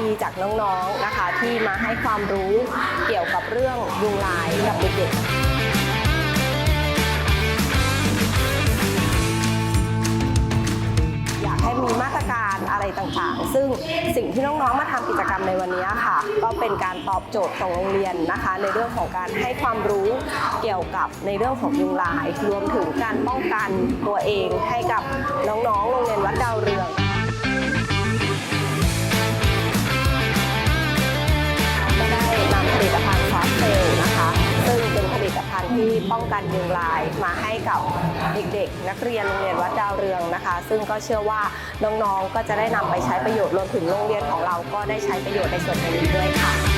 ดีๆ จากน้องๆนะคะ ที่มาให้ความรู้เกี่ยวกับเรื่องยุงลายกับเด็กๆอยากให้มีมาตรการอะไรต่างๆ ซึ่งสิ่งที่น้องๆ มาทำกิจกรรมในวันนี้ค่ะ ก็เป็นการตอบโจทย์ของโรงเรียนนะคะ ในเรื่องของการให้ความรู้เกี่ยวกับในเรื่องของยุงลาย รวมถึงการป้องกันตัวเองให้กับน้องๆ โรงเรียน ที่ป้องกันยุงลายมาให้กับเด็กๆ นักเรียนโรงเรียนวัดดาวเรืองนะคะ ซึ่งก็เชื่อว่าน้องๆก็จะได้นำไปใช้ประโยชน์รวมถึงโรงเรียนของเราก็ได้ใช้ประโยชน์ในส่วนนี้ด้วยค่ะ